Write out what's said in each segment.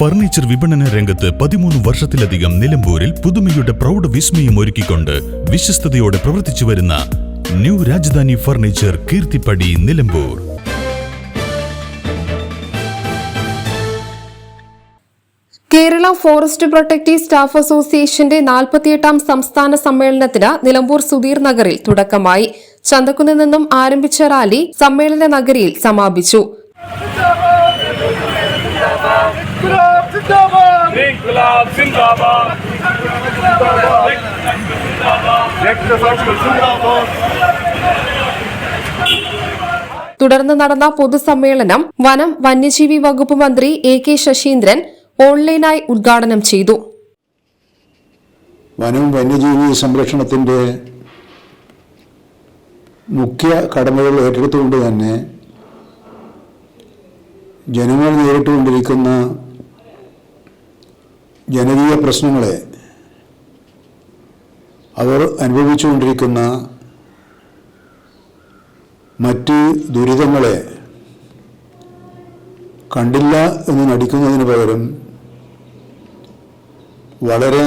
Furniture വിപണന രംഗത്ത് പതിമൂന്ന് വർഷത്തിലധികം നിലമ്പൂരിൽ പുതുമയുടെ പ്രൗഢ വിസ്മയം ഒരുക്കിക്കൊണ്ട് വിശ്വസ്തയോടെ പ്രവർത്തിച്ചു വരുന്ന new Rajadhani furniture Keerthippadi Nilambur. Kerala forest protective staff അസോസിയേഷന്റെ നാൽപ്പത്തിയെട്ടാം സംസ്ഥാന സമ്മേളനത്തിന് നിലമ്പൂർ സുധീർ നഗറിൽ തുടക്കമായി. ചന്തക്കുന്നിൽ നിന്നും ആരംഭിച്ച റാലി സമ്മേളന നഗരിയിൽ സമാപിച്ചു. ഇൻക്ലാബ് സിന്ദാബാദ് തുടർന്ന് നടന്ന പൊതുസമ്മേളനം വനം വന്യജീവി വകുപ്പ് മന്ത്രി എ കെ ശശീന്ദ്രൻ ഓൺലൈനായി ഉദ്ഘാടനം ചെയ്തു. വനം വന്യജീവി സംരക്ഷണത്തിന്റെ മുഖ്യ കടമകൾ ഏറ്റെടുത്തുകൊണ്ട് തന്നെ ജനങ്ങൾ നേരിട്ടുകൊണ്ടിരിക്കുന്ന ജനകീയ പ്രശ്നങ്ങളെ അവർ അനുഭവിച്ചുകൊണ്ടിരിക്കുന്ന മറ്റ് ദുരിതങ്ങളെ കണ്ടില്ല എന്ന് നടിക്കുന്നതിന് പകരം വളരെ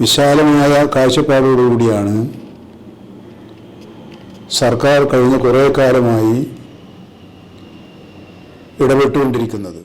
വിശാലമായ കാഴ്ചപ്പാടോടുകൂടിയാണ് സർക്കാർ കഴിഞ്ഞ കുറേ കാലമായി ഇടപെട്ടുകൊണ്ടിരിക്കുന്നത്.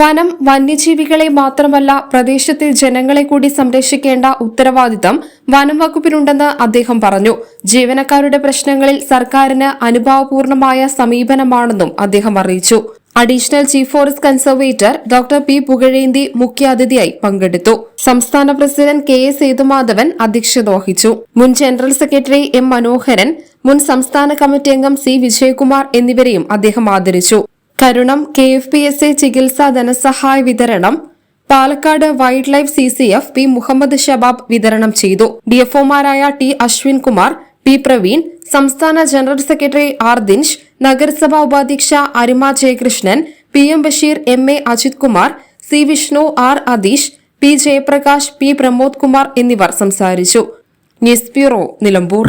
വനം വന്യജീവികളെ മാത്രമല്ല പ്രദേശത്തെ ജനങ്ങളെ കൂടി സംരക്ഷിക്കേണ്ട ഉത്തരവാദിത്തം വനം വകുപ്പിനുണ്ടെന്ന് അദ്ദേഹം പറഞ്ഞു. ജീവനക്കാരുടെ പ്രശ്നങ്ങളിൽ സർക്കാരിന് അനുഭാവപൂർണമായ സമീപനമാണെന്നും അദ്ദേഹം അറിയിച്ചു. Additional chief forest conservator doctor P. Pugazhendhi മുഖ്യാതിഥിയായി പങ്കെടുത്തു. സംസ്ഥാന പ്രസിഡന്റ് കെ. എസ്. സേതുമാധവൻ അധ്യക്ഷത വഹിച്ചു. മുൻ ജനറൽ സെക്രട്ടറി എം. മനോഹരൻ മുൻ സംസ്ഥാന കമ്മിറ്റി അംഗം സി. വിജയകുമാർ എന്നിവരെയും അദ്ദേഹം ആദരിച്ചു. Karunam K F P S A ചികിത്സാ ധനസഹായ വിതരണം. Palakkad wildlife C C F P Muhammad Shabab വിതരണം ചെയ്തു. ഡിഎഫ്ഒമാരായ ടി അശ്വിൻ കുമാർ പി പ്രവീൺ സംസ്ഥാന ജനറൽ സെക്രട്ടറി ആർ ദിൻഷ് നഗരസഭാ ഉപാധ്യക്ഷ Arima Jayakrishnan P M Basheer M A Ajith Kumar C Vishnu R Atheesh P Jayaprakash P Pramod Kumar എന്നിവർ സംസാരിച്ചു. News bureau Nilambur.